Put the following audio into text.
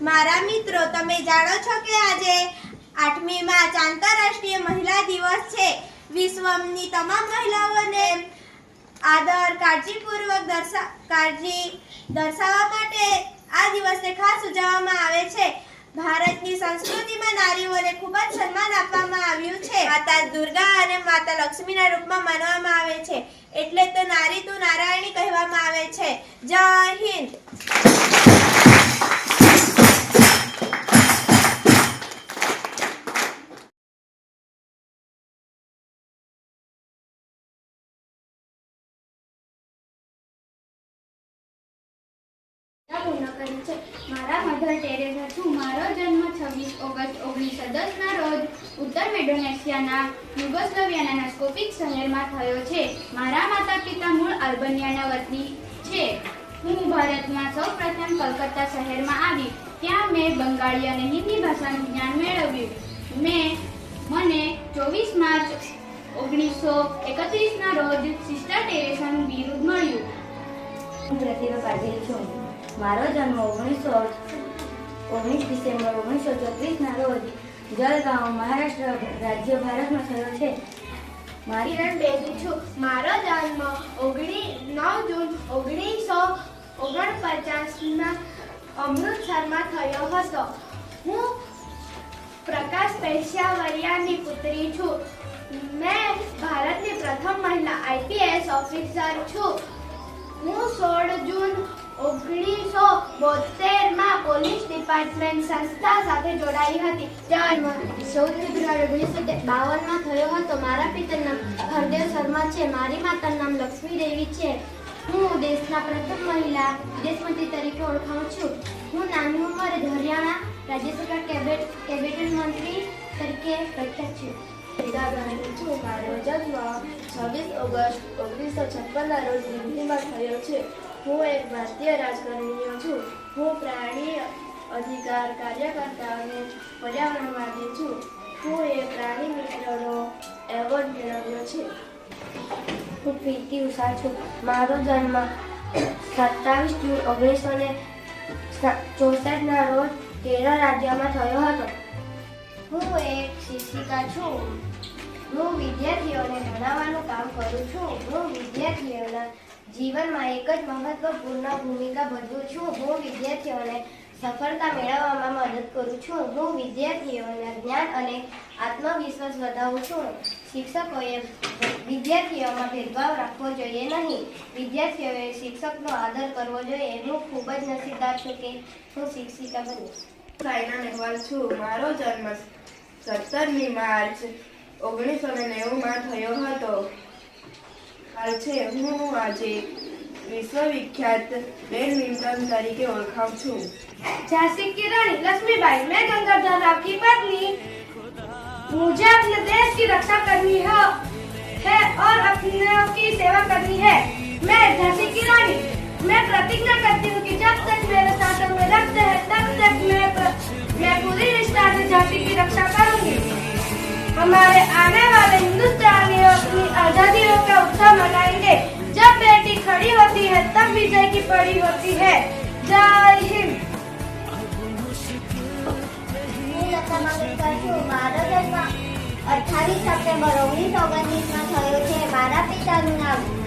મારા મિત્રો, તમે જાણો છો કે આજે આઠમી માર્ચ આંતરરાષ્ટ્રીય મહિલા દિવસ છે. વિશ્વની તમામ મહિલાઓને આદર, કાળજીપૂર્વક દર્શા, કાળજી દર્શાવવા માટે આ દિવસને ખાસ ઉજવવામાં આવે છે. ભારતની સંસ્કૃતિમાં નારીઓને ખૂબ જ સન્માન આપવામાં આવ્યું છે. માતા દુર્ગા અને માતા લક્ષ્મીના રૂપમાં માનવામાં આવે છે. એટલે તો નારી તું નારાયણી કહેવામાં આવે છે. જય પૂર્ણ કરી છે. મારા માતા પિતા મૂળ અલ્બનિયાના વતની છે. હું ભારતમાં સૌપ્રથમ કલકત્તા શહેરમાં આવી. ત્યાં મેં બંગાળી અને હિન્દી ભાષાનું જ્ઞાન મેળવ્યું. મેં મને ચોવીસ માર્ચ ઓગણીસો એકત્રીસના રોજ સિસ્ટર ટેરેસાનું બિરુદ મળ્યું. હું પ્રતિભા છું. મારો જન્મ ઓગણીસો ઓગણીસ ડિસેમ્બર ઓગણીસો ચોત્રીસના રોજ જલગાંવ મહારાષ્ટ્ર રાજ્ય ભારતમાં થયો છે. મારી કિરણ બેબી છું. મારો જન્મ ઓગણી, નવ જૂન ઓગણીસો ઓગણપચાસમાં અમૃતસરમાં થયો હતો. હું પ્રકાશ પેશાવરિયાની પુત્રી છું. મેં ભારતની પ્રથમ મહિલા આઈપીએસ ઓફિસર છું. હું સોળ જૂન ઓગણીસો બોતેરમાં પોલીસ ડિપાર્ટમેન્ટ સંસ્થા સાથે જોડાઈ હતી. જન્મ ચૌદ ફેબ્રુઆરી ઓગણીસો બાવનમાં થયો હતો. મારા પિતાનું નામ હરદેવ શર્મા છે. મારી માતાનું નામ લક્ષ્મી દેવી છે. હું દેશના પ્રથમ મહિલા વિદેશ મંત્રી તરીકે ઓળખાઉં છું. હું નાની ઉંમરે હરિયાણા રાજ્યસભા કેબિનેટ કેબિનેટ મંત્રી તરીકે પ્રખ્યાત છું. છું. મારો છવ્વીસ ઓગસ્ટ ઓગણીસો છપ્પનના રોજ દિલ્હીમાં થયો છે. હું એક ભારતીય રાજકારણીય છું. હું પ્રાણી અધિકાર કાર્યકર્તા અને પર્યાવરણવાદી છું. હું એ પ્રાણી મિત્રનો એવોર્ડ મેળવ્યો છે. હું પ્રીતિ ઉષા છું. મારો જન્મ સત્તાવીસ જૂન ઓગણીસો ને ચોસઠના રોજ કેરળ રાજ્યમાં થયો હતો. હું એક શિક્ષિકા છું. હું વિદ્યાર્થીઓને ભણાવવાનું કામ કરું છું. હું વિદ્યાર્થીઓના જીવનમાં એક જ મહત્વપૂર્ણ ભૂમિકા ભજવું છું. હું વિદ્યાર્થીઓને સફળતા મેળવવામાં મદદ કરું છું. હું વિદ્યાર્થીઓના જ્ઞાન અને આત્મવિશ્વાસ વધાવું છું. શિક્ષકોએ વિદ્યાર્થીઓમાં ભેદભાવ રાખવો જોઈએ નહીં. વિદ્યાર્થીઓએ શિક્ષકનો આદર કરવો જોઈએ. હું ખૂબ જ નસીબદાર છું કે હું શિક્ષિકા બની. સાયના નેહવાલ છું. મારો જન્મ સત્તરમી માર્ચ ઓગણીસો ને નેવુંમાં થયો હતો. હાલ છે હું આજે વિશ્વવિખ્યાત બેડમિન્ટન તરીકે ઓળખાવ છું झांसी की रानी लक्ष्मीबाई मैं गंगाधर राव की पत्नी मुझे अपने देश की रक्षा करनी है है और अपने की सेवा करनी है मैं झांसी की रानी मैं प्रतिज्ञा करती हूँ कि जब तक मेरे शासन में विजय की पड़ी होती है जय हिंद હું લતા મંગેશકર છું મારો જન્મ અઠ્ઠાવીસ સપ્ટેમ્બર ઓગણીસો ઓગણત્રીસમાં થયો છે મારા પિતાનું નામ